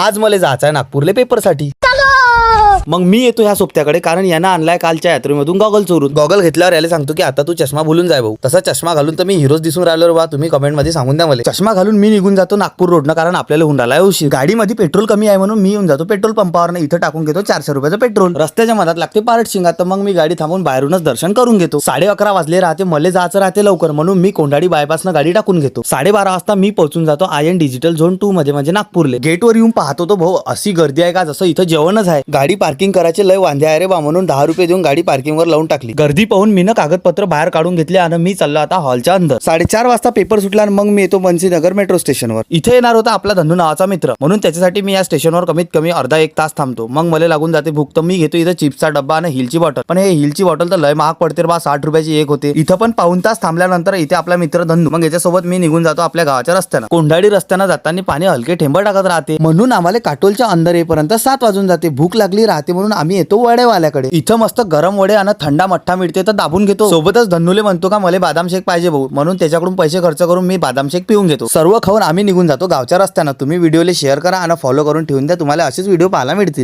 आज मला जायचं आहे नागपूरले पेपरसाठी मग मी येतो ह्या सोबत्याकडे कारण यानं आणलाय कालच्या यात्रेमधून गॉगल चोरून. गॉगल घेतल्यावर याला सांगतो की आता तू चष्मा भुलून जाय भाऊ. तसा चष्मा घालून तर मी हिरोज दिसून राहिलो बा. तुम्ही कमेंटमध्ये सांगून द्या मला. चष्मा घालून मी निघून जातो नागपूर रोडनं कारण आपल्याला हुंडाला आहे उशीर गाडीमध्ये पेट्रोल कमी आहे म्हणून मी येऊन जातो पेट्रोल पंपावर इथं टाकून घेतो चारशे रुपयाचं पेट्रोल. रस्त्याच्या मधात लागते पारट शिंगात तर मग मी गाडी थांबून बाहेरूनच दर्शन करून घेतो. साडे अकरा वाजले राहते. मला जायचं राहते लवकर म्हणून मी कोंडाडी बायपासनं गाडी टाकून घेतो. साडेबारा वाजता मी पोहोचून जातो I N digital zone two मध्ये म्हणजे नागपूरले. गेटवर येऊन पाहतो तो भाऊ अशी गर्दी आहे का? जसं इथं जेवणच आहे. गाडी पार्किंग करायचे लय वांदे आहे रे बा म्हणून दहा रुपये देऊन गाडी पार्किंगवर लावून टाकली. गर्दी पाहून मीनं कागदपत्र बाहेर काढून घेतले आणि मी चाललो आता हॉलच्या अंदर. साडेचार वाजता पेपर सुटला आणि मग मी येतो बंसीनगर मेट्रो स्टेशनवर. इथे येणार होता आपला धंदू नावाचा मित्र. म्हणून त्याच्यासाठी मी या स्टेशनवर कमीत कमी अर्धा एक तास थांबतो. मग मला लागून जाते भूक. तर मी घेतो इथं चिप्सचा डब्बा आणि हिलची बॉटल. पण हे हिलची बॉटल तर लय महाग पडते बा साठ रुपयाची एक होते. इथं पण पाऊन तास थांबल्यानंतर इथे आपला मित्र धंदू मग याच्यासोबत मी निघून जातो आपल्या गावाच्या रस्त्यानं. कोंढाडी रस्त्यानं जाताना पाणी हलके ठेंब टाकत राहते. म्हणून आम्हाला काटोलच्या अंदर येईपर्यंत सात वाजून जाते. भूक लागली राहते म्हणून आम्ही येतो वडेवाल्याकडे. इथं मस्त गरम वडे आणि थंडा मठ्ठा मिळते तर दाबून घेतो. सोबतच धनुले म्हणतो का मला बादाम शेक पाहिजे भाऊ. म्हणून त्याच्याकडून पैसे खर्च करून मी बादाम शेक पिऊन घेतो. सर्व खाऊन आम्ही निघून जातो गावच्या रस्त्यानं. तुम्ही व्हिडिओला शेअर करा आणि फॉलो करून ठेवून द्या. तुम्हाला असेच व्हिडिओ पाहायला मिळतील.